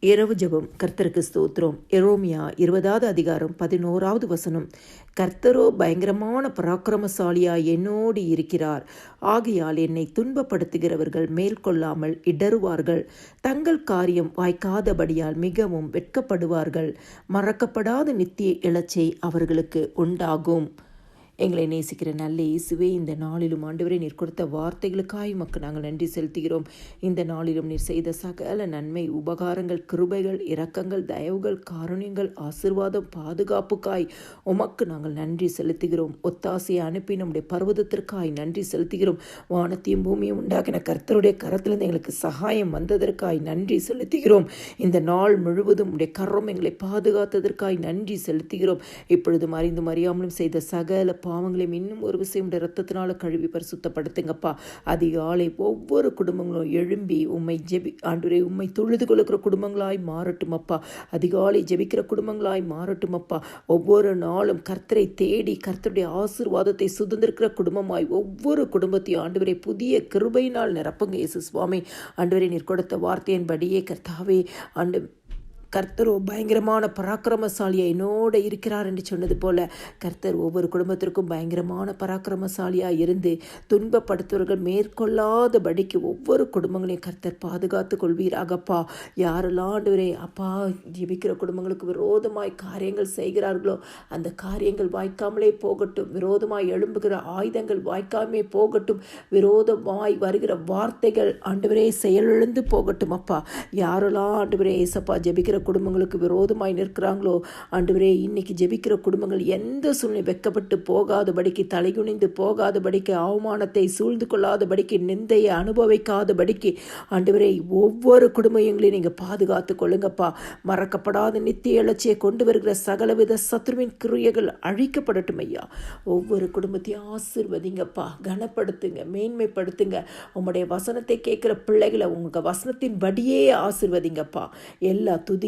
இரவு ஜபம். கர்த்தருக்கு ஸ்தோத்திரம். எரோமியா இருபதாவது அதிகாரம் பதினோராவது வசனம். கர்த்தரோ பயங்கரமான பராக்கிரமசாலியாய் என்னோடு இருக்கிறார். ஆகையால் என்னை துன்பப்படுத்துகிறவர்கள் மேற்கொள்ளாமல் இடறுவார்கள். தங்கள் காரியம் வாய்க்காதபடியால் மிகவும் வெட்கப்படுவார்கள். மறக்கப்படாத நித்திய இலச்சை அவர்களுக்கு உண்டாகும். எங்களை நேசிக்கிற நல்ல இயேசுவே இந்த நாளிலும் ஆண்டவரே நீர் கொடுத்த வார்த்தைகளுக்காய் உமக்கு நாங்கள் நன்றி செலுத்துகிறோம். இந்த நாளிலும் நீர் செய்த சகல நன்மை உபகாரங்கள் கிருபைகள் இரக்கங்கள் தயவுகள் காரணியங்கள் ஆசிர்வாதம் பாதுகாப்புக்காய் உமக்கு நாங்கள் நன்றி செலுத்துகிறோம். ஒத்தாசையை அனுப்பி நம்முடைய பர்வதத்திற்காய் நன்றி செலுத்துகிறோம். வானத்தையும் பூமியும் உண்டாக்கின கர்த்தருடைய கரத்திலிருந்து எங்களுக்கு சகாயம் வந்ததற்காய் நன்றி செலுத்துகிறோம். இந்த நாள் முழுவதும் உடைய கரம் எங்களை பாதுகாத்ததற்காய் நன்றி செலுத்துகிறோம். இப்பொழுதும் மறைந்து அறியாமலும் செய்த சகல பாவங்களையும் இன்னும் ஒரு விஷயம் ரத்தத்தினால கழுவி பரிசுத்தப்படுத்துங்கப்பா. அதிகாலை ஒவ்வொரு குடும்பங்களும் எழும்பி உம்மை ஜெபி ஆண்டுரை உண்மை தொழுது கொள்கிற குடும்பங்களாய் மாறட்டும் அப்பா அதிகாலை ஜெபிக்கிற குடும்பங்களாய் மாறட்டும் அப்பா ஒவ்வொரு நாளும் கர்த்தரை தேடி கர்த்தருடைய ஆசீர்வாதத்தை சுதந்திருக்கிற குடும்பமாய் ஒவ்வொரு குடும்பத்தையும் ஆண்டவரை புதிய கிருபையினால் நிரப்புங்க இயேசு சுவாமி. ஆண்டுவரை நீர் கொடுத்த வார்த்தையின்படியே கர்த்தாவே ஆண்டு கர்த்தர் பயங்கரமான பராக்கிரமசாலியை என்னோட இருக்கிறார் என்று சொன்னது போல கர்த்தர் ஒவ்வொரு குடும்பத்திற்கும் பயங்கரமான பராக்கிரமசாலியாக இருந்து துன்பப்படுத்துவர்கள் மேற்கொள்ளாதபடிக்கு ஒவ்வொரு குடும்பங்களையும் கர்த்தர் பாதுகாத்து கொள்வீராகப்பா யாரெல்லாம் ஆண்டவரே அப்பா ஜெபிக்கிற குடும்பங்களுக்கு விரோதமாய் காரியங்கள் செய்கிறார்களோ அந்த காரியங்கள் வாய்க்காமலே போகட்டும். விரோதமாய் எழும்புகிற ஆயுதங்கள் வாய்க்காமே போகட்டும். விரோதமாய் வருகிற வார்த்தைகள் ஆண்டவரே செயலிழந்து போகட்டும் அப்பா. யாரெல்லாம் ஆண்டவரே ஏசப்பா ஜெபிக்கிற குடும்பங்களுக்கு விரோதமாய் நிற்கிறாங்களோ ஆண்டவரே இன்னைக்கு ஜெபிக்கிற குடும்பங்கள் எந்த சூழ்நிலை வெக்கப்பட்டு போகாதபடிக்கு தலைகுனிந்து போகாதபடிக்கு அவமானத்தை சூழ்ந்து கொள்ளாதபடிக்கு நிந்தையை அனுபவிக்காதபடிக்கு ஆண்டவரே ஒவ்வொரு குடும்பங்களையும் நீங்கள் பாதுகாத்து கொள்ளுங்கப்பா. மறக்கப்படாத நித்திய இலச்சியை கொண்டு வருகிற சகலவித சத்ருவின் கிரியைகள் அழிக்கப்படட்டும் ஐயா. ஒவ்வொரு குடும்பத்தையும் ஆசிர்வதிங்கப்பா. கனப்படுத்துங்க மேன்மைப்படுத்துங்க. உங்களுடைய வசனத்தை கேட்குற பிள்ளைகளை உங்கள் வசனத்தின் படியே ஆசிர்வதிங்கப்பா. எல்லா துதி